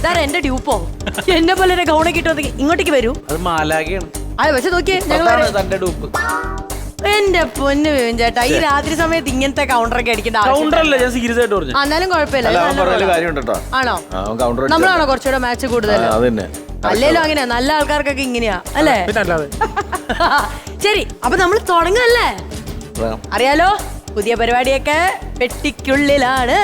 ഇതാരാ എന്റെ ഡ്യൂപ്പോ? എന്നെ പോലെ ഒരു ഗൗണൊക്കെ ഇട്ട് വന്നെങ്കിൽ ഇങ്ങോട്ടേക്ക് വരൂ. അത് മാലാകയാണ് ആ പക്ഷെ നോക്കിയേ ഞങ്ങൾ അതാണ് തന്റെ ഡൂപ്പ് എന്റെ പൊന്ന് വിവിൻ ചേട്ടാ ഈ രാത്രി സമയത്ത് ഇങ്ങനത്തെ കൗണ്ടറൊക്കെ അടിക്കേണ്ട ആവശ്യം കൗണ്ടർ അല്ല ഞാൻ സീരിയസ് ആയിട്ട് പറഞ്ഞു. എന്നാലും കുഴപ്പമില്ല. അല്ല അവൻ നല്ല പറഞ്ഞ. കാര്യം കേട്ടോ. ആണോ? അവൻ കൗണ്ടർ നമ്മളാണോ കുറച്ചുകൂടെ മാച്ച് കൂടുതൽ അത് തന്നെ അല്ലേലും അങ്ങനെയാ നല്ല ആൾക്കാർക്കൊക്കെ ഇങ്ങനെയാ അല്ലേ? പിന്നെ അല്ലാതെ. ശരി അപ്പൊ നമ്മൾ തുടങ്ങല്ലേ? അറിയാലോ പുതിയ പരിപാടിയൊക്കെ പെട്ടിക്കുള്ളിലാണ്.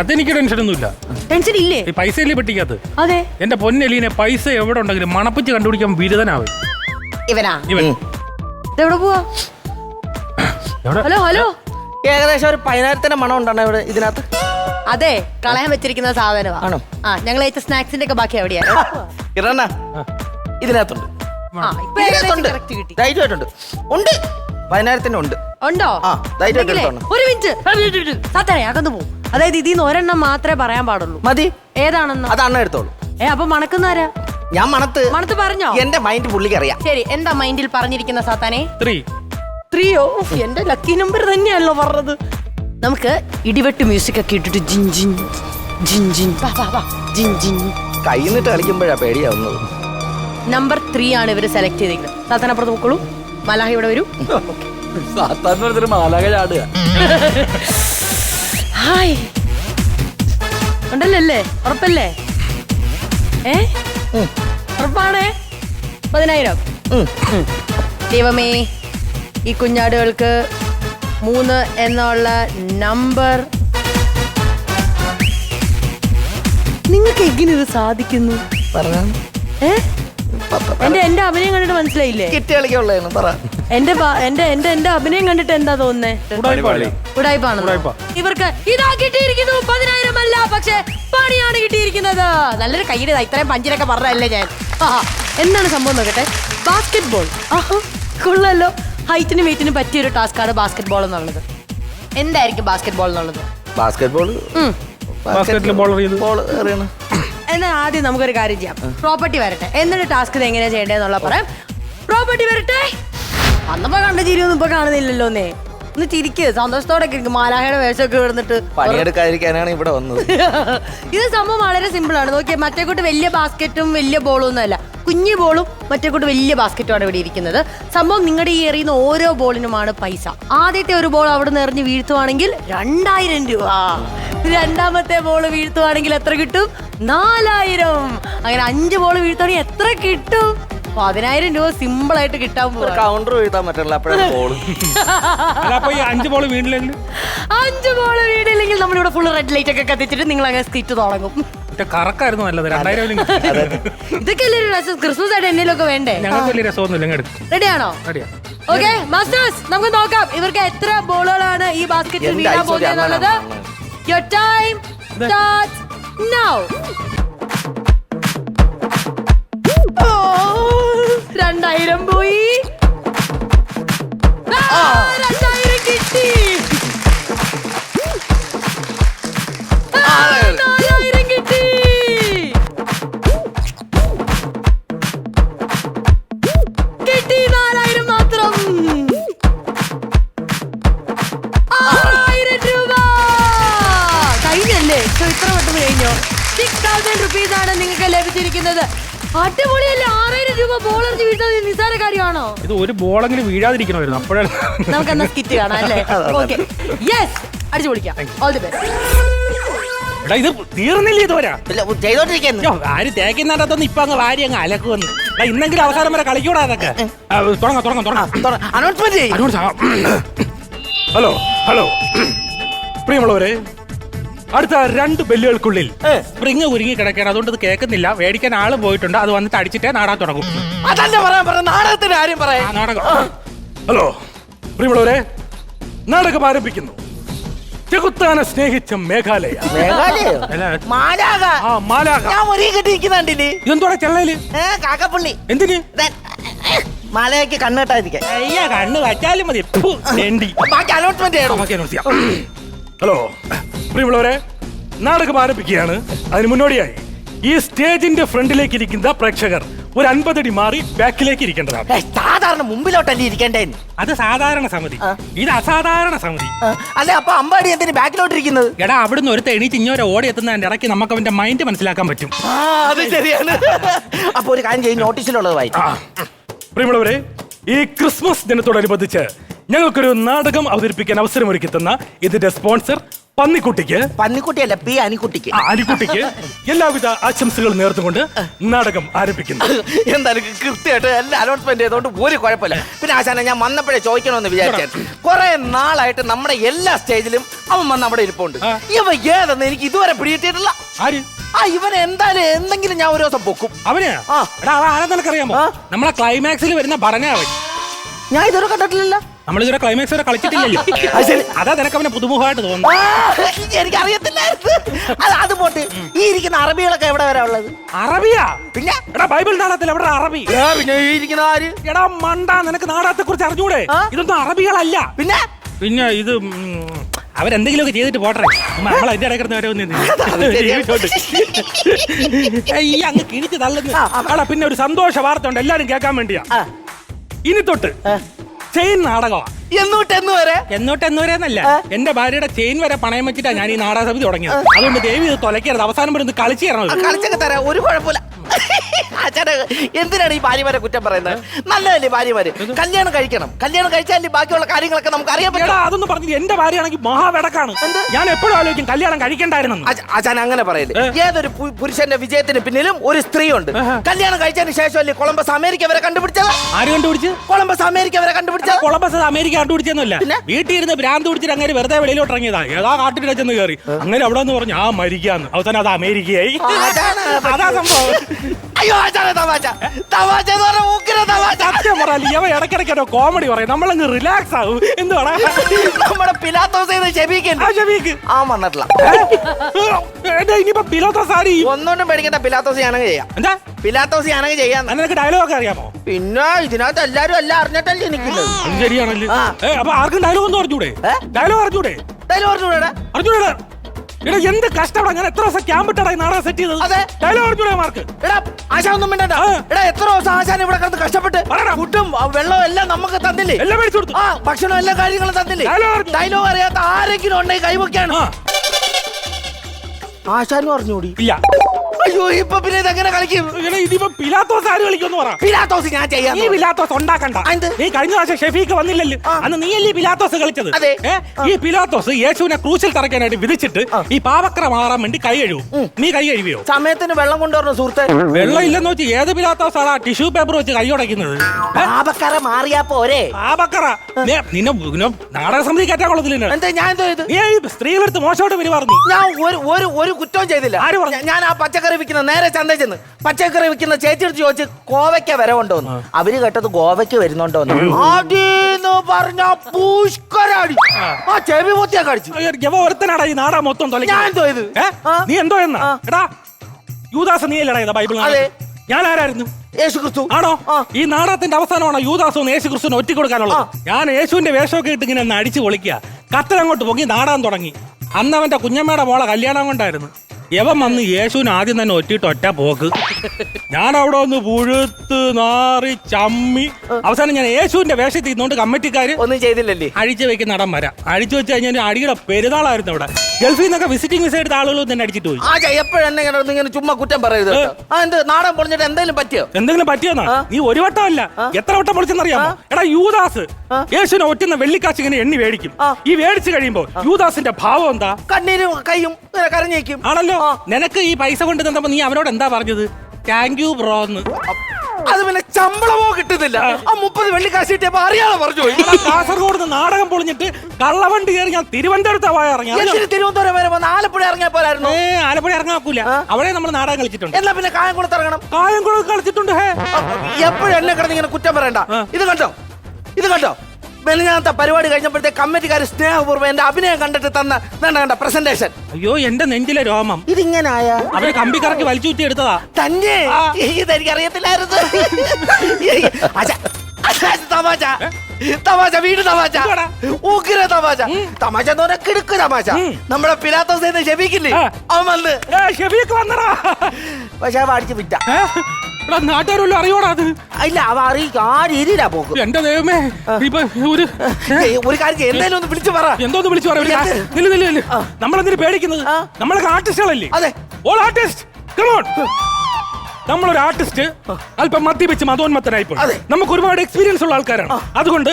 അതെനിക്ക് ടെൻഷനൊന്നുമില്ല ടെൻഷൻ ഇല്ലേ? ഈ പൈസ ഇല്ലേ പെട്ടിക്കകത്ത്? അതെ. എന്റെ പൊന്നെലീനെ പൈസ എവിടെ ഉണ്ടെങ്കിലും മണപ്പിച്ച് കണ്ടുപിടിക്കാൻ ബിരുദനാവും ഇവനാ? ഇവൻ. എവിടെ പോവാ? എവിടെ? Hello hello. ഏകദേശം ഒരു പതിനായിരത്തിന്റെ മണം ഉണ്ടാണ് ഇവിടെ ഇതിനകത്ത്? അതെ കളയാൻ വെച്ചിരിക്കുന്ന സാധനമാ ആണോ? ആ ഞങ്ങൾ അയച്ച സ്നാക്സിന്റെ ഒക്കെ ബാക്കി എവിടെയാ ഇറണ്ണ. ഇതിനകത്തുണ്ട്. ആ ഇപ്പൊ ഏകദേശം ഇതിനകത്തുണ്ട്. correct കിട്ടി. ധൈര്യമായിട്ടുണ്ട്. ഉണ്ട്. പതിനായിരത്തിന്റെ ഉണ്ട്. ഉണ്ടോ? ആ, ധൈര്യമായിട്ട് ഉണ്ടെങ്കിലേ, എടുത്തോണം. ഒരു മിനിറ്റ് സത്യാണേ അകന്നു പോകും അതായത് ഇതിന്ന് ഒരെണ്ണം മാത്രമേ പറയാൻ പാടുള്ളൂ. മതി. ഏതാണെന്ന്? അത് അണ്ണ എടുത്തോളൂ. ഏ അപ്പൊ മണക്കുന്നാരാ? ഞാൻ മണത്ത് മണത്ത് പറഞ്ഞോ? എന്റെ മൈൻഡ് പുള്ളിക്ക് അറിയാം ശരി എന്താ മൈൻഡിൽ പറഞ്ഞിരിക്കുന്ന സാത്താനെ? ത്രീ ത്രീയോ എന്റെ ലക്കി നമ്പർ തന്നെയാണല്ലോ പറഞ്ഞത്. നമുക്ക് ഇടിവെട്ട് മ്യൂസിക് ഒക്കെ ഇട്ടിട്ട് ജിൻജിൻ ജിൻജിൻ ജിൻജിൻ കൈന്നിട്ട് കളിക്കുമ്പോഴാ പേടിയാവുന്നത്. നമ്പർ ത്രീ ആണ് ഇവർ സെലക്ട് ചെയ്തിരിക്കുന്നത്. സാത്താൻ അപ്പുറത്ത് പൊക്കോളൂ. മലാഹ ഇവിടെ വരൂ. സാത്താൻ മാലാക ചാടുക. ഹായ്. ഉണ്ടല്ലേ? ഉറപ്പല്ലേ? ഏ? ഉറപ്പാണേ? പതിനായിരം. ദൈവമേ ഈ കുഞ്ഞാടുകൾക്ക് മൂന്ന് എന്നുള്ള നമ്പർ. നിങ്ങൾക്ക് എങ്ങനെ ഇത് സാധിക്കുന്നു? എന്റെ എന്റെ അഭിനയം കണ്ടിട്ട് മനസ്സിലായില്ലേ? കിട്ടിയ പറ. എന്റെ ബ- എന്റെ എന്റെ എന്റെ അഭിനയം കണ്ടിട്ട് എന്താ തോന്നുന്നേ? ഉടായിപ്പാളി. ഉടായ്പാണ്. ഇവർക്ക് ഇതാ കിട്ടിയിരിക്കുന്നു പതിനായിരം അല്ല പക്ഷെ പണിയാണ് കിട്ടിയിരിക്കുന്നത്. നല്ലൊരു കയ്യിൽ ഇത്രയും പഞ്ചിനൊക്കെ പറഞ്ഞല്ലേ ഞാൻ. ആഹാ. എന്താണ് സംഭവം നോക്കട്ടെ? ബാസ്കറ്റ് ബോൾ കൊള്ളല്ലോ ഹൈറ്റിനും വെയിറ്റിനും പറ്റിയ ഒരു ടാസ്ക്കാണ് ബാസ്കറ്റ് ബോൾ എന്നുള്ളത്. എന്തായിരിക്കും ബാസ്കറ്റ് ബോൾ എന്നുള്ളത്? ബാസ്കറ്റ് ബോൾ ഉം. ബാസ്കറ്റിൽ ബോൾ ചെയ്ത്. ബോൾ എറിയണം എന്നാൽ ആദ്യം നമുക്കൊരു കാര്യം ചെയ്യാം. പ്രോപ്പർട്ടി വരട്ടെ. എന്നിട്ട് ടാസ്ക് ഇത് എങ്ങനെയാ ചെയ്യേണ്ടതെന്നുള്ള പറയാം. പ്രോപ്പർട്ടി വരട്ടെ. അന്നപ്പോ കണ്ട ചിരിയൊന്നും ഇപ്പൊ കാണുന്നില്ലല്ലോ എന്നേ. ഒന്ന് ചിരിക്ക് സന്തോഷത്തോടെ ഇരിക്കും. മാലാഹയുടെ വേഷമൊക്കെ ഇടുന്നിട്ട് പണിയെടുക്കാതിരിക്കാനാണ് ഇവിടെ വന്നത്. ഇത് സംഭവം വളരെ സിമ്പിൾ ആണ്. നോക്കിയ മറ്റേ കൂട്ട് വലിയ ബാസ്ക്കറ്റും വലിയ ബോളും ഒന്നും അല്ല. കുഞ്ഞു ബോളും മറ്റേ കൂട്ട് വലിയ ബാസ്ക്കറ്റുമാണ് ഇവിടെ ഇരിക്കുന്നത്. സംഭവം നിങ്ങളുടെ ഈ എറിയുന്ന ഓരോ ബോളിനുമാണ് പൈസ. ആദ്യത്തെ ഒരു ബോൾ അവിടെ നിന്ന് എറിഞ്ഞ് വീഴ്ത്തുവാണെങ്കിൽ രണ്ടായിരം രൂപ. രണ്ടാമത്തെ ബോൾ വീഴ്ത്തുവാണെങ്കിൽ എത്ര കിട്ടും? നാലായിരം. അങ്ങനെ അഞ്ച് ബോൾ വീഴ്ത്തുവാണെങ്കിൽ എത്ര കിട്ടും? പതിനായിരം രൂപ സിമ്പിൾ ആയിട്ട് കിട്ടാൻ പോകും കൗണ്ടർ എഴുതാൻ പറ്റില്ല അപ്പോഴാണ് ബോൾ അല്ല അപ്പൊ ഈ അഞ്ച് ബോൾ വീണില്ലെങ്കിൽ? അഞ്ച് ബോൾ വീടില്ലെങ്കിൽ നമ്മളിവിടെ ഫുൾ റെഡ് ലൈറ്റ് ഒക്കെ കത്തിച്ചിട്ട് നിങ്ങൾ അങ്ങനെ സ്കിറ്റ് തുടങ്ങും കറക്കായിരുന്നു നല്ലത് രണ്ടായിരം ഇതൊക്കെ അല്ലേ രസം? ക്രിസ്മസ് ആയിട്ട് എന്തെങ്കിലുമൊക്കെ വേണ്ടേ? ഞങ്ങൾക്ക് വലിയ രസമൊന്നുമില്ല റെഡിയാണോ റെഡിയാ ഓക്കെ മാസ്റ്റേഴ്സ് നമുക്ക് നോക്കാം. ഇവർക്ക് എത്ര ബോളുകളാണ് ഈ ബാസ്കറ്റിൽ വീഴാൻ പോകുന്നത് എന്നുള്ളത് അമ്മയാണ്. യുവർ ടൈം സ്റ്റാർട്ട്സ് കിട്ടി നാലായിരം കിട്ടി കിട്ടി നാലായിരം മാത്രം ആയിരം രൂപ കഴിഞ്ഞല്ലേ ഇത്ര പെട്ടെന്ന് കഴിഞ്ഞോ സിക്സ് തൗസൻഡ് റുപ്പീസ് ആണ് നിങ്ങൾക്ക് ലഭിച്ചിരിക്കുന്നത് അടിപൊളിയല്ലേ ആറായിരം രൂപ ബോളറിഞ്ഞ് വീട്ടുന്നത് നിസാര കാര്യമാണോ? ഇത് ഒരു ബോളെങ്കിലും വീഴാതിരിക്കണമായിരുന്നു. അപ്പോഴാണ് നമുക്ക് എന്നാ സ്കിറ്റ് കാണാം അല്ലേ? ഓക്കെ യെസ് അടിച്ചു പൊളിക്കാം ഓൾ ദി ബെസ്റ്റ് എടാ ഇത് തീർന്നില്ല ഇതുവരാ? ഇല്ല ചെയ്തോണ്ടിരിക്കുന്നു. അയ്യോ, ആര് തേക്കുന്നതൊന്നും ഇപ്പൊ അങ്ങ് വാരി അങ്ങ് അലക്കുവന്ന് എടാ, ഇന്നെങ്കിലും അവസാനം വരെ കളിക്കൂടാ അതൊക്കെ. ആ, തുടങ്ങാം തുടങ്ങാം തുടങ്ങാം. അനൗൺസ്മെന്റ് ചെയ്യും. ഹലോ ഹലോ പ്രിയമുള്ളവരെ അടുത്ത രണ്ട് ബെല്ലുകൾക്കുള്ളിൽ. സ്പ്രിങ് ഉരുങ്ങി കിടക്കണം അതുകൊണ്ട് ഇത് കേൾക്കുന്നില്ല. മേടിക്കാൻ ആൾ പോയിട്ടുണ്ട്. അത് വന്നിട്ട് അടിച്ചിട്ടേ നാടാൻ തുടങ്ങും. അതല്ല പറയാൻ പറഞ്ഞ നാടകത്തിന്റെ കാര്യം ആ പറയാം നാടകം ഹലോ പ്രിയമുള്ളവരെ നാടകം ആരംഭിക്കുന്നു. ചെകുത്താനെ സ്നേഹിച്ച മേഘാലയ. മേഘാലയോ? അല്ല, മാലാക ആ മാലാക ഞാൻ ഒരേ കെട്ടിയിരിക്കുന്നുണ്ടില്ലേ ഇതെന്തോടെ ചെള്ളയിൽ? ഏ കാക്കപ്പുള്ളി. എന്തിന്? മാലയ്ക്ക് കണ്ണെട്ടായിരിക്കാൻ അയ്യ കണ്ണ് വച്ചാലും മതി. ഫു, തെണ്ടി. ബാക്കി അലോട്ട്മെന്റ് ചെയ്യണം. ഹലോ പ്രിയമുള്ളവരെ നാടകം ആരംഭിക്കുകയാണ്. അതിന് മുന്നോടിയായി ഈ സ്റ്റേജിന്റെ ഫ്രണ്ടിലേക്ക് ഇരിക്കുന്ന പ്രേക്ഷകർ ഒരു അൻപതടി മാറി ബാക്കിലേക്ക് ഇരിക്കേണ്ടതാണ്. സാധാരണ മുമ്പിലോട്ടല്ലേ ഇരിക്കേണ്ടേ അത് സാധാരണ സമിതി. ഇത് അസാധാരണ സമിതി. അല്ലെ അപ്പൊ അമ്പാടി എന്തിന് ബാക്കിലോട്ടിരിക്കുന്നത്? എടാ അവിടുന്ന് ഒരു തെണി ഇഞ്ഞോരെ ഓടി എത്തുന്നതിന്റെ ഇടയ്ക്ക് നമുക്ക് അവന്റെ മൈൻഡ് മനസ്സിലാക്കാൻ പറ്റും. ആ അത് ശരിയാണ്. അപ്പൊ ഒരു കാര്യം ചെയ്യും നോട്ടീസിലുള്ളത് വായിച്ചു. പ്രിയമുള്ളവരെ ഈ ക്രിസ്മസ് ദിനത്തോടനുബന്ധിച്ച് ഞങ്ങൾക്കൊരു നാടകം അവതരിപ്പിക്കാൻ അവസരമൊരുക്കി തന്ന ഇതിന്റെ സ്പോൺസർ പന്നിക്കുട്ടിക്ക്? പന്നിക്കുട്ടിയല്ല പി അനിക്കുട്ടിക്ക്. ആ, അരിക്കുട്ടിക്ക് എല്ലാവിധ ആശംസകളും നേർത്തുകൊണ്ട് നാടകം ആരംഭിക്കുന്നു. എന്തായാലും കൃത്യമായിട്ട് എല്ലാ അനൗൺസ്മെന്റ് ചെയ്തോണ്ട് ഒരു കുഴപ്പമില്ല. പിന്നെ ആശാന ഞാൻ വന്നപ്പോഴേ ചോദിക്കണമെന്ന് വിചാരിച്ചു. കുറെ നാളായിട്ട് നമ്മുടെ എല്ലാ സ്റ്റേജിലും അവൻ വന്ന് അവിടെ ഇരിപ്പുണ്ട്. ആ. ഇവ ഏതെന്ന് എനിക്ക് ഇതുവരെ പിടിയിട്ടിട്ടില്ല ആര്? ആ ഇവൻ എന്തായാലും എന്തെങ്കിലും ഞാൻ ഒരു ദിവസം പൊക്കും. അവനെയാ ആ. എടാ അവൻ ആരാ നിനക്കറിയാമോ ആ. നമ്മളെ ക്ലൈമാക്സിൽ വരുന്ന ഭരണ അവൻ. ഞാൻ ഇതുവരെ കണ്ടിട്ടില്ലല്ലോ. നമ്മളിതുവരെ ക്ലൈമാക്സ് വരെ കളിച്ചിട്ടില്ലല്ലോ. അത് നിനക്ക് അവനെ പുതുമുഖമായിട്ട് തോന്നുന്നു എനിക്ക് അറിയത്തില്ലായിരുന്നു അത് അത് പോട്ട്. ഈ ഇരിക്കുന്ന അറബികളൊക്കെ എവിടെ വരെ ഉള്ളത്? അറബിയാ? പിന്നെ? എടാ ബൈബിൾ നാടകത്തിൽ എവിടെ അറബി? ഏ, പിന്നെ ഈ ഇരിക്കുന്ന ആര്? എടാ മണ്ട നിനക്ക് നാടകത്തെ കുറിച്ച് അറിഞ്ഞൂടെ? ആ? ഇതൊന്നും അറബികളല്ല. പിന്നെ? പിന്നെ ഇത് ഉം, അവരെന്തെങ്കിലുമൊക്കെ ചെയ്തിട്ട് പോട്ടെ. നമ്മൾ അതിന്റെ ഇടയിൽ കിടന്ന് വരെ ഒന്നും. ഈ അങ്ങ് കിഴിച്ച് തള്ളുന്നു. ആ, ആ. എടാ പിന്നെ ഒരു സന്തോഷ വാർത്ത ഉണ്ട് എല്ലാരും കേൾക്കാൻ വേണ്ടിയാ. ആ, ഇനി തൊട്ട് ആ. ചെയിൻ നാടകമാണ്. എന്നോട്ട് എന്ന് വരെ എന്നോട്ട് എന്ന് വരെ എന്നല്ല എന്റെ ഭാര്യയുടെ ചെയിൻ വരെ പണയം വെച്ചിട്ടാണ് ഞാൻ ഈ നാടക സമിതി തുടങ്ങിയത് അതുകൊണ്ട് ദേവി ഇത് തൊലക്കരുത് അവസാനം വരുന്നത് കളിച്ചു തരണം. കളിച്ചൊക്കെ തരാം. ഒരു കുഴപ്പമില്ല. അച്ഛനെ എന്തിനാണ് ഈ ഭാര്യമാരെ കുറ്റം പറയുന്നത്? നല്ലതല്ലേ ഭാര്യമാര്? കല്യാണം കഴിക്കണം. കല്യാണം കഴിച്ചാലേ ബാക്കിയുള്ള കാര്യങ്ങളൊക്കെ നമുക്ക് അറിയാൻ എടാ പറ്റും. അതൊന്നും പറഞ്ഞു എന്റെ ഭാര്യയാണെങ്കിൽ മഹാവടക്കാണ് ഞാൻ എപ്പോഴും ആലോചിക്കും കല്യാണം കഴിക്കണ്ടായിരുന്നു അച്ഛൻ അങ്ങനെ പറയല്ലേ ഏതൊരു പു- പുരുഷന്റെ വിജയത്തിന് പിന്നിലും ഒരു സ്ത്രീ ഉണ്ട് കല്യാണം കഴിച്ചതിന് ശേഷമല്ലേ കൊളംബസ് അമേരിക്ക വരെ കണ്ടുപിടിച്ചത്? ആര് കണ്ടുപിടിച്ച്? കൊളംബസ് അമേരിക്ക വരെ കണ്ടുപിടിച്ചത്? കൊളംബസ് അമേരിക്ക കണ്ടുപിടിച്ചൊന്നുമില്ല പിന്നെ? വീട്ടിൽ ഇരുന്ന് ഭ്രാന്ത് പിടിച്ചിട്ട് അങ്ങനെ വെറുതെ വെളിയിലോട്ട് ഇറങ്ങിയതാ. ഏതാ കാട്ടിൽ ചെന്ന് കയറി അങ്ങനെ അവിടെ നിന്ന് പറഞ്ഞു ആ മരിക്കാന്ന്. അവസാനം അത് അമേരിക്കയായി. അതാണ് അതാ സംഭവം. അയ്യോ അച്ഛനെ തമാശ. തമാശ എന്ന് പറഞ്ഞ ഉഗ്ര തമാശ. സത്യം പറയാ ഇവ ഇടയ്ക്കിടയ്ക്ക് കോമഡി പറയും. നമ്മളങ്ങ് റിലാക്സ് ആവും. എന്തുവാടാ? നമ്മുടെ പിലാത്തോസ് ചെയ്ത് ആ ഷബീക്ക് ആ വന്നിട്ടില്ല എന്റെ ഇനിയിപ്പോ പിലോത്ത സാരി ഒന്നുകൊണ്ടും പേടിക്കണ്ട പിലാത്തോസ് ഞാനങ്ങ് ചെയ്യാം. എന്താ? പിലാത്തോസ് ഞാനങ്ങ് ചെയ്യാം. നിനക്ക് ഡയലോഗ് അറിയാമോ? പിന്നെ ഇതിനകത്ത് എല്ലാരും എല്ലാം അറിഞ്ഞിട്ടല്ലേ നിൽക്കുന്നത് അത് ശരിയാണല്ലേ. ആ. ഏ, അപ്പൊ ആർക്കും ഡയലോഗ് ഒന്നും അറിഞ്ഞൂടെ? ഏ? ഡയലോഗ് അറിഞ്ഞൂടെ? പറഞ്ഞൂടെ അറിഞ്ഞൂടെ എടാ എന്ത് കഷ്ടപ്പെടാ? ഞാൻ എത്ര ദിവസം ക്യാമ്പ് ഇട്ടടാ ഈ നാടകം സെറ്റ് ചെയ്തത്? അതെ. ഡയലോഗ് അറിഞ്ഞൂടെ മാർക്ക്? എടാ ആശ ഒന്നും മിണ്ടണ്ട. ആ. എടാ എത്ര ദിവസം ആശാൻ ഇവിടെ കിടന്ന് കഷ്ടപ്പെട്ട് പറടാ. ഫുഡും ആ, വെള്ളവും എല്ലാം നമുക്ക് തന്നില്ലേ? എല്ലാം മേടിച്ചു കൊടുത്തു. ആ ഭക്ഷണം എല്ലാ കാര്യങ്ങളും തന്നില്ലേ? Dialogue അറിഞ്ഞു. ഡയലോഗ് അറിയാത്ത ആരെങ്കിലും ഉണ്ടെങ്കിൽ കൈവക്കാണ് ആ. ആശാനും അറിഞ്ഞൂടി? ഇല്ല. അയ്യോ ഇപ്പൊ പിന്നെ ഇതെങ്ങനെ കളിക്കും? എടാ ഇതിപ്പോ പിലാത്തോസ് ആര് കളിക്കുമെന്ന് പറ. പിലാത്തോസ് ഞാൻ ചെയ്യാം ഈ പിലാത്തോസ് ഉണ്ടാക്കണ്ട. എന്ത്? നീ കഴിഞ്ഞ പ്രാവശ്യം ഷെഫീക്ക് വന്നില്ലല്ലോ. അന്ന് നീയല്ലേ അല്ലേ പിലാത്തോസ് കളിച്ചത്? അതെ. ഏ? ഈ പിലാത്തോസ് യേശുവിനെ ക്രൂശിൽ തറയ്ക്കാനായിട്ട് വിധിച്ചിട്ട് ഈ പാവക്ര മാറാൻ വേണ്ടി കൈ കഴുകും നീ കൈ കഴുകിയോ? സമയത്തിന് വെള്ളം കൊണ്ടുവരണം സുഹൃത്തെ. വെള്ളം ഇല്ലെന്ന് വെച്ച് ഏത് പിലാത്തോസ് ആ ടിഷ്യൂ പേപ്പർ വെച്ച് കൈ ഉടയ്ക്കുന്നത്? പാപക്കര മാറിയാ പോരെ. പാവക്കറ. നീ- നിന്നെ നിന്നെ നാടക സമിതി കയറ്റാൻ കൊള്ളത്തില്ല എന്താ ഞാൻ എന്തോ ഇത് നീ ഈ സ്ത്രീകളെടുത്ത് മോശമായിട്ട് പെരുമാറുന്നു. ഞാൻ ഒരു ഒരു ഒരു കുറ്റവും ചെയ്തില്ല. ആര് പറഞ്ഞു? ഞാൻ ആ പച്ചക്കറി വിൽക്കുന്ന നേരെ ചന്ത ചെന്ന്. പച്ചക്കറി വിൽക്കുന്ന ചേച്ചി എടുത്ത് ചോദിച്ച് കോവയ്ക്ക വരെ കൊണ്ടുവന്നു അവർ കേട്ടത് ഗോവയ്ക്ക് വരുന്നുണ്ടോന്ന്? അടീന്ന് പറഞ്ഞ പൂഷ്കരാടി. ആ. ചെവി പൊത്തിയാ കടിച്ചു ജവ ഒരുത്തനാടാ ഈ നാടാ മൊത്തം ഞാൻ തൊലയ്ക്കുന്നത്. എന്തോ ഇത്? ഏ? ആ. നീ എന്തോ എന്നാ? ആ. എടാ യൂദാസ് നീ അല്ലടാ ഇത് ബൈബിൾ അതെ. ഞാൻ ആരായിരുന്നു യേശു ക്രിസ്തു ആണോ? ആ. ഈ നാടകത്തിന്റെ അവസാനമാണോ യൂദാസോ യേശു ക്രിസ്തുവിന് ഒറ്റ കൊടുക്കാനുള്ളത് ഞാൻ യേശുവിന്റെ വേഷമൊക്കെ ഇട്ട് ഇങ്ങനെ ഒന്ന് അടിച്ചു പൊളിക്കുക. കത്തനങ്ങോട്ട് പൊങ്ങി നാടാൻ തുടങ്ങി. അന്ന് അവന്റെ കുഞ്ഞമ്മയുടെ മോളെ കല്യാണം കൊണ്ടായിരുന്നു. യവൻ വന്ന് യേശുവിന് ആദ്യം തന്നെ ഒറ്റിട്ട് ഒറ്റ പോക്ക്. ഞാൻ അവിടെ ഒന്ന് പുഴുത്ത് നാറി ചമ്മി. അവസാനം ഞാൻ യേശുവിന്റെ വേഷത്തിൽ തിന്നുകൊണ്ട് കമ്മിറ്റിക്കാര് ഒന്നും ചെയ്തില്ലല്ലേ? അഴിച്ചു വെക്കുന്ന നടൻ വരാം. അഴിച്ചു വെച്ച് കഴിഞ്ഞാൽ അടിയുടെ പെരുന്നാളായിരുന്നു അവിടെ. ഗൾഫിൽ നിന്നൊക്കെ വിസിറ്റിംഗ് വിസ എടുത്ത ആളുകൾ തന്നെ അടിച്ചിട്ട് പോയി. ആ എപ്പോഴെന്നെ ഇങ്ങനെ ചുമ്മാ കുറ്റം പറയരുത്. ആ എന്ത് നാടൻ പൊളിഞ്ഞിട്ട് എന്തെങ്കിലും പറ്റിയോ? എന്തെങ്കിലും പറ്റിയോന്നാ? നീ ഒരു വട്ടം അല്ല. എത്ര വട്ടം പൊളിച്ചെന്നറിയാമോ എടാ യൂദാസ്. യേശുവിനെ ഒറ്റുന്ന വെള്ളിക്കാശ് ഇങ്ങനെ എണ്ണി മേടിക്കും. ഈ മേടിച്ചു കഴിയുമ്പോ യൂദാസിന്റെ ഭാവം എന്താ? കണ്ണീരും കൈയും കരഞ്ഞേക്കും. ആണല്ലോ. നിനക്ക് ഈ പൈസ കൊണ്ട് തന്നപ്പോ നീ അവനോട് എന്താ പറഞ്ഞത്? താങ്ക് യു ബ്രോ എന്ന്. അത് പിന്നെ ശമ്പളമോ കിട്ടുന്നില്ല. ആ. മുപ്പത് വെള്ളിക്കാശ് കിട്ടിയപ്പോ അറിയാതെ പറഞ്ഞു കാസർഗോഡ് നിന്ന് നാടകം പൊളിഞ്ഞിട്ട് കള്ളവണ്ടി കയറി ഞാൻ തിരുവനന്തപുരത്ത് പോയ ഇറങ്ങി? തിരുവനന്തപുരം വരെ ആലപ്പുഴ ഇറങ്ങിയ പോലായിരുന്നു ഏ ആലപ്പുഴ ഇറങ്ങാക്കൂല. അവിടെ നമ്മൾ നാടകം കളിച്ചിട്ടുണ്ട്. എന്നാ പിന്നെ കായംകുളത്ത് ഇറങ്ങണം? കായംകുളം കളിച്ചിട്ടുണ്ട് ഹേ. എപ്പോഴും എന്നെ കിടന്ന് ഇങ്ങനെ കുറ്റം പറയണ്ട. ഇത് കണ്ടോ? ഇത് കണ്ടോ? മെലിഞ്ഞാത്ത പരിപാടി കഴിഞ്ഞപ്പോഴത്തെ കമ്മിറ്റിക്കാർ സ്നേഹപൂർവം എന്റെ അഭിനയം കണ്ടിട്ട് തന്ന വേണ്ട കണ്ട പ്രസന്റേഷൻ അയ്യോ എന്റെ നെഞ്ചിലെ രോമം. ഇതിങ്ങനായ? അവർ കമ്പി കറക്കി വലിച്ചൂറ്റി എടുത്തതാ തന്നെ ഇതെനിക്ക് അറിയത്തില്ലായിരുന്നു തമാശ തമാശ. വീട് തമാശ? ഉഗ്ര തമാശ. തമാശ എന്ന് പറഞ്ഞാൽ കിടുക്ക് തമാശ. നമ്മുടെ പിലാത്തോസ് ഷെബീക്കില്ലേ. അവൻ വന്ന്. ഷെബീക്ക് വന്നടാ. പക്ഷെ അവ അടിച്ച് വിറ്റ. നാട്ടുകാരല്ലോ അറിയോടാ അത്? ഇല്ല അവ അറിയിക്കും. ആ രീതിയിലാ പോക്ക് എന്റെ ദൈവമേ ഇപ്പൊ ഒരു ഒരു കാര്യം എന്തായാലും ഒന്ന് വിളിച്ചു പറ. എന്തോന്ന് വിളിച്ചു പറയാ നമ്മളെന്തിനു പേടിക്കുന്നത്? നമ്മളൊക്കെ ആർട്ടിസ്റ്റുകളല്ലേ അതെ. ഓൾ ആർട്ടിസ്റ്റ് കമോൺ നമ്മളൊരു ആർട്ടിസ്റ്റ് അല്പം മദ്യപിച്ച് മതോന്മത്തനായി പോയി നമുക്ക് ഒരുപാട് എക്സ്പീരിയൻസ് ഉള്ള ആൾക്കാരാണ്. അതുകൊണ്ട്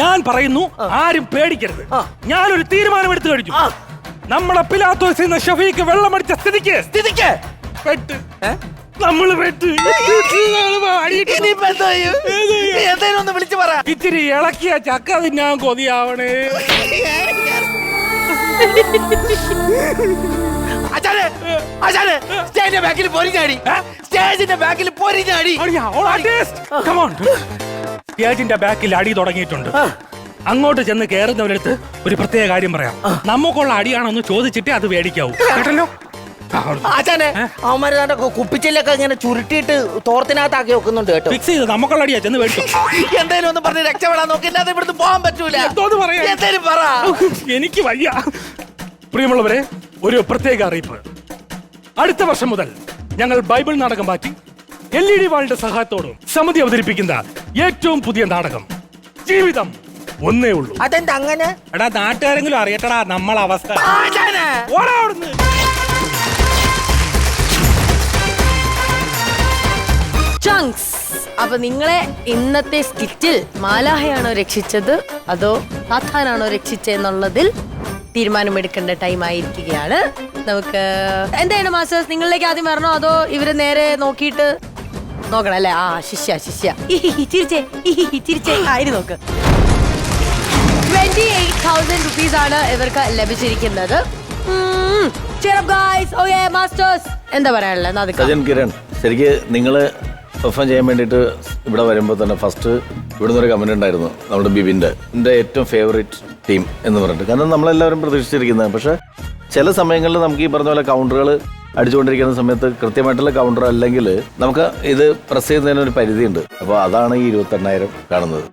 ഞാൻ പറയുന്നു ആരും പേടിക്കരുത്. ഞാനൊരു തീരുമാനം എടുത്തു കഴിഞ്ഞു. നമ്മളെ പിലാത്തോസിൽ നിന്ന് ഷഫീക്ക് വെള്ളമടിച്ച സ്ഥിതിക്ക്. സ്ഥിതിക്ക്? പെട്ട് നമ്മൾ പെട്ട്? ഒന്ന് വിളിച്ചു പറ. ഇളക്കിയ ചക്ക തിന്നാൻ കൊതിയാവണേ. അച്ഛനെ അച്ഛനെ സ്റ്റേജിന്റെ ബാക്കിൽ പൊരിഞ്ഞാടി. സ്റ്റേജിന്റെ ബാക്കിൽ പൊരിഞ്ഞാടി. സ്റ്റേജിന്റെ ബാക്കിൽ അടി തുടങ്ങിയിട്ടുണ്ട്. അങ്ങോട്ട് ചെന്ന് കയറുന്നവരടുത്ത് ഒരു പ്രത്യേക കാര്യം പറയാം. നമുക്കുള്ള അടിയാണെന്ന് ചോദിച്ചിട്ട് അത് മേടിക്കാവൂ. കേട്ടല്ലോ? അച്ഛനെ അവന്മാര് കു- കുപ്പിച്ചില്ലൊക്കെ ഇങ്ങനെ ചുരുട്ടിയിട്ട് തോർത്തിനകത്താക്കി വെക്കുന്നുണ്ട് കേട്ടോ. ഫിക്സ് ചെയ്ത്? നമുക്കുള്ള അടിയാ ചെന്ന് മേടിച്ചു. എന്തേലും ഒന്നും പറഞ്ഞ് രക്ഷപ്പെടാൻ നോക്കി അല്ലാതെ ഇവിടുന്ന് പോകാൻ പറ്റൂല. എന്തോന്ന് പറയാ? എന്തായാലും പറ. എനിക്ക് വയ്യ. പ്രിയമുള്ളവരെ ഒരു പ്രത്യേക അറിയിപ്പ്. അടുത്ത വർഷം മുതൽ ഞങ്ങൾ ബൈബിൾ നാടകം മാറ്റി എൽ ഇ ഡി വാളിന്റെ സഹായത്തോടും സമിതി അവതരിപ്പിക്കുന്ന ഏറ്റവും പുതിയ നാടകം ജീവിതം ഒന്നേ ഉള്ളൂ. അതെന്താ അങ്ങനെ? എടാ നാട്ടുകാരെങ്കിലും അറിയട്ടടാ നമ്മൾ അവസ്ഥ. ആശാനെ ഓടാ അവിടുന്ന്. ചങ്ക്സ്. അപ്പൊ നിങ്ങളെ ഇന്നത്തെ സ്കിറ്റിൽ മാലാഹയാണോ രക്ഷിച്ചത്? അതോ സാത്താനാണോ രക്ഷിച്ചെന്നുള്ളതിൽ തീരുമാനമെടുക്കേണ്ട ടൈം ആയിരിക്കുകയാണ്. നമുക്ക് എന്താണ് മാസ്റ്റേഴ്സ് നിങ്ങളിലേക്ക് ആദ്യം വരണോ അതോ ഇവർ നേരെ നോക്കിയിട്ട് നോക്കണം അല്ലേ? ആ ശിഷ്യ ശിഷ്യ. ചിരിച്ചേ ചിരിച്ചേ. ആയിരം നോക്ക്. ട്വന്റി എയ്റ്റ് തൗസൻഡ് റുപ്പീസ് ആണ് ഇവർക്ക് ലഭിച്ചിരിക്കുന്നത്. മാസ്റ്റേഴ്സ് എന്താ പറയാനുള്ളത്? ശരിക്ക് നിങ്ങൾ പെർഫോം ചെയ്യാൻ വേണ്ടിയിട്ട് ഇവിടെ വരുമ്പോൾ തന്നെ ഫസ്റ്റ് ഇവിടുന്ന് ഒരു കമന്റ് ഉണ്ടായിരുന്നു നമ്മുടെ ബിബിന്റെ എന്റെ ഏറ്റവും ഫേവറേറ്റ് ടീം എന്ന് പറഞ്ഞിട്ട്. കാരണം നമ്മളെല്ലാവരും പ്രതീക്ഷിച്ചിരിക്കുന്നത് പക്ഷേ ചില സമയങ്ങളിൽ നമുക്ക് ഈ പറഞ്ഞ പോലെ കൗണ്ടറുകൾ അടിച്ചുകൊണ്ടിരിക്കുന്ന സമയത്ത് കൃത്യമായിട്ടുള്ള കൗണ്ടർ അല്ലെങ്കിൽ നമുക്ക് ഇത് പ്രസ് ചെയ്യുന്നതിന് ഒരു പരിധിയുണ്ട്. അപ്പോൾ അതാണ് ഈ ഇരുപത്തെണ്ണായിരം കാണുന്നത്.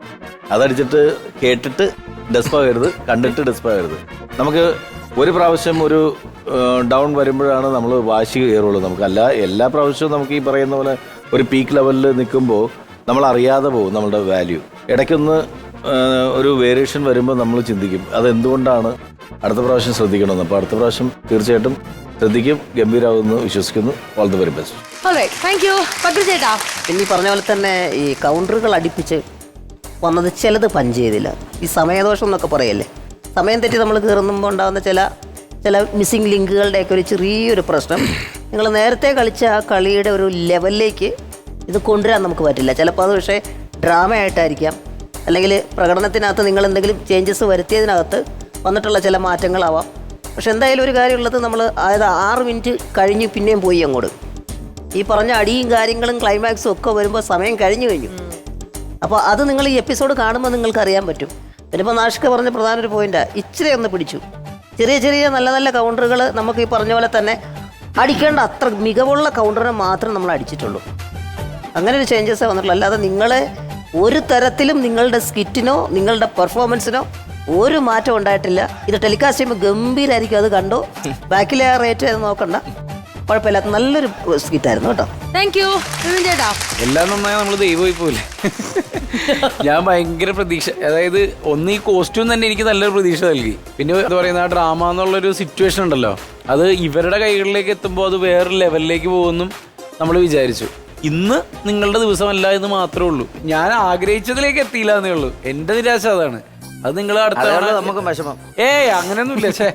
അതടിച്ചിട്ട് കേട്ടിട്ട് ഡെസ്പാകരുത് കണ്ടിട്ട് ഡെസ്പാകരുത് നമുക്ക് ഒരു പ്രാവശ്യം ഒരു ഡൗൺ വരുമ്പോഴാണ് നമ്മൾ വാശി കയറുള്ളൂ. നമുക്ക് അല്ല എല്ലാ പ്രാവശ്യവും നമുക്ക് ഈ പറയുന്ന പോലെ ഒരു പീക്ക് ലെവലിൽ നിൽക്കുമ്പോൾ നമ്മൾ അറിയാതെ പോകും നമ്മളുടെ വാല്യൂ ഇടയ്ക്കൊന്ന് ഒരു വേരിയേഷൻ വരുമ്പോൾ നമ്മൾ ചിന്തിക്കും. അതെന്തുകൊണ്ടാണ് അടുത്ത പ്രാവശ്യം ശ്രദ്ധിക്കണമെന്ന്? അപ്പോൾ അടുത്ത പ്രാവശ്യം തീർച്ചയായിട്ടും ശ്രദ്ധിക്കും ഗംഭീരാകുമെന്ന് വിശ്വസിക്കുന്നു. ഓൾ ദ വെരി ബെസ്റ്റ് ചേട്ടാ പിന്നെ ഈ പറഞ്ഞ പോലെ തന്നെ ഈ കൗണ്ടറുകൾ അടുപ്പിച്ച് വന്നത് ചിലത് പഞ്ച് ചെയ്തില്ല. ഈ സമയദോഷം എന്നൊക്കെ പറയല്ലേ? സമയം തെറ്റി നമ്മൾ കയറുമ്പോൾ ഉണ്ടാകുന്ന ചില ചില മിസ്സിംഗ് ലിങ്കുകളുടെയൊക്കെ ഒരു ചെറിയൊരു പ്രശ്നം. നിങ്ങൾ നേരത്തെ കളിച്ച ആ കളിയുടെ ഒരു ലെവലിലേക്ക് ഇത് കൊണ്ടുവരാൻ നമുക്ക് പറ്റില്ല. ചിലപ്പോൾ അത് പക്ഷേ ഡ്രാമ ആയിട്ടായിരിക്കാം. അല്ലെങ്കിൽ പ്രകടനത്തിനകത്ത് നിങ്ങൾ എന്തെങ്കിലും ചേഞ്ചസ് വരുത്തിയതിനകത്ത് വന്നിട്ടുള്ള ചില മാറ്റങ്ങളാവാം. പക്ഷെ എന്തായാലും ഒരു കാര്യമുള്ളത് നമ്മൾ അതായത് ആറ് മിനിറ്റ് കഴിഞ്ഞ് പിന്നെയും പോയി അങ്ങോട്ട്. ഈ പറഞ്ഞ അടിയും കാര്യങ്ങളും ക്ലൈമാക്സും ഒക്കെ വരുമ്പോൾ സമയം കഴിഞ്ഞു കഴിഞ്ഞു. അപ്പോൾ അത് നിങ്ങൾ ഈ എപ്പിസോഡ് കാണുമ്പോൾ നിങ്ങൾക്ക് അറിയാൻ പറ്റും. പിന്നെ ഇപ്പോൾ നാഷിക പറഞ്ഞ പ്രധാന ഒരു പോയിന്റാണ് ഇച്ചിരി ഒന്ന് പിടിച്ചു. ചെറിയ ചെറിയ നല്ല നല്ല കൗണ്ടറുകൾ നമുക്ക് ഈ പറഞ്ഞ പോലെ തന്നെ അടിക്കേണ്ട അത്ര മികവുള്ള കൗണ്ടറിനെ മാത്രം നമ്മൾ അടിച്ചിട്ടുള്ളൂ. അങ്ങനെ ഒരു ചേഞ്ചസേ വന്നിട്ടുള്ളൂ. അല്ലാതെ നിങ്ങളെ ഒരു തരത്തിലും നിങ്ങളുടെ സ്കിറ്റിനോ നിങ്ങളുടെ പെർഫോമൻസിനോ ഒരു മാറ്റം ഉണ്ടായിട്ടില്ല. ഇത് ടെലികാസ്റ്റ് ചെയ്യുമ്പോൾ ഗംഭീരമായിരിക്കും അത് കണ്ടു? ബാക്കിലെ റേറ്റ് അത് നോക്കണ്ട. കുഴപ്പമില്ലാത്ത നല്ലൊരു സ്കിറ്റായിരുന്നു കേട്ടോ. താങ്ക് യു ചേട്ടാ. എല്ലാം നന്നായി നമ്മൾ ദൈവമായി പോലെ ഞാൻ ഭയങ്കര പ്രതീക്ഷ അതായത് ഒന്ന് ഈ കോസ്റ്റ്യൂം തന്നെ എനിക്ക് നല്ലൊരു പ്രതീക്ഷ നൽകി. പിന്നെ എന്താ പറയുന്ന ആ ഡ്രാമ എന്നുള്ളൊരു സിറ്റുവേഷൻ ഉണ്ടല്ലോ. അത് ഇവരുടെ കൈകളിലേക്ക് എത്തുമ്പോൾ അത് വേറൊരു ലെവലിലേക്ക് പോകുമെന്നും നമ്മൾ വിചാരിച്ചു. ഇന്ന് നിങ്ങളുടെ ദിവസമല്ല എന്ന് മാത്രമേ ഉള്ളൂ. ഞാൻ ആഗ്രഹിച്ചതിലേക്ക് എത്തിയില്ല എന്നേ ഉള്ളൂ. എന്റെ നിരാശ അതാണ്. അത് നിങ്ങൾ അടുത്ത അതാണ് നമുക്ക് വിഷമം. ഏയ് അങ്ങനെയൊന്നുമില്ല. ഛേ.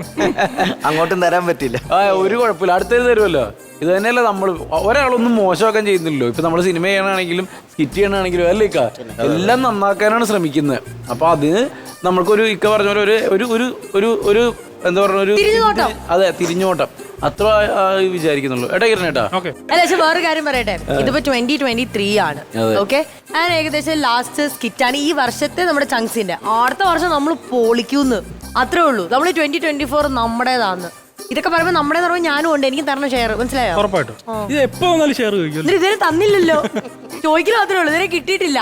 അങ്ങോട്ടും തരാൻ പറ്റില്ല. ആ ഒരു കുഴപ്പമില്ല. അടുത്തത് തരുമല്ലോ. ഇത് തന്നെയല്ല നമ്മൾ ഒരാളൊന്നും മോശമാക്കാൻ ചെയ്യുന്നില്ലല്ലോ. ഇപ്പൊ നമ്മൾ സിനിമ ചെയ്യണാണെങ്കിലും സ്കിറ്റ് ചെയ്യണാണെങ്കിലും അല്ലേ ഇക്ക? എല്ലാം നന്നാക്കാനാണ് ശ്രമിക്കുന്നത്. അപ്പൊ അതിന് നമ്മൾക്കൊരു ഇക്ക പറഞ്ഞ പോലെ ഒരു ഒരു ഒരു ഒരു എന്താ പറഞ്ഞ ഒരു തിരിഞ്ഞുനോട്ടം. അതെ തിരിഞ്ഞോട്ടം അത്ര ആ, വിചാരിക്കുന്നുള്ളൂ. ഏട്ടാ. ഓക്കെ. അല്ല പക്ഷെ വേറെ കാര്യം പറയട്ടെ. ഇതിപ്പോ ട്വന്റി ട്വന്റി ത്രീ ആണ്. അതെ. ഓക്കെ? ഞാൻ ഏകദേശം ലാസ്റ്റ് സ്കിറ്റാണ് ഈ വർഷത്തെ നമ്മുടെ ചങ്സിന്റെ അടുത്ത വർഷം നമ്മൾ പൊളിക്കൂന്ന്. അത്രേ ഉള്ളൂ. നമ്മൾ ട്വന്റി ട്വന്റി ഫോർ നമ്മുടേതാന്ന്. ഇതൊക്കെ പറയുമ്പോൾ നമ്മുടെ പറയുമ്പോൾ ഞാനും ഉണ്ട്. എനിക്ക് തരണം ഷെയർ മനസ്സിലായോ? ഉറപ്പായിട്ടും. ഇത് എപ്പോ വന്നാലും ഷെയർ ചോദിക്കും എന്നിട്ട് ഇതുവരെ തന്നില്ലല്ലോ. ചോദിക്കൽ മാത്രമേ ഉള്ളൂ ഇതിനെ കിട്ടിയിട്ടില്ല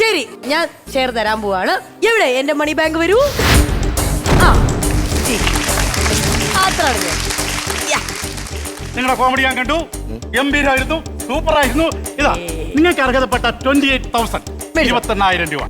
ശരി ഞാൻ ഷെയർ തരാൻ പോവാണ്. എവിടെ? എന്റെ മണി ബാങ്ക് വരൂ. ആ നിങ്ങളുടെ കോമഡി ഞാൻ കണ്ടു. എം ബി ആയിരുന്നു സൂപ്പർ ആയിരുന്നു. ഇതാ നിങ്ങൾക്ക് അർഹതപ്പെട്ട ട്വന്റി എയ്റ്റ് തൗസൻഡ് ഇരുപത്തെണ്ണായിരം രൂപ.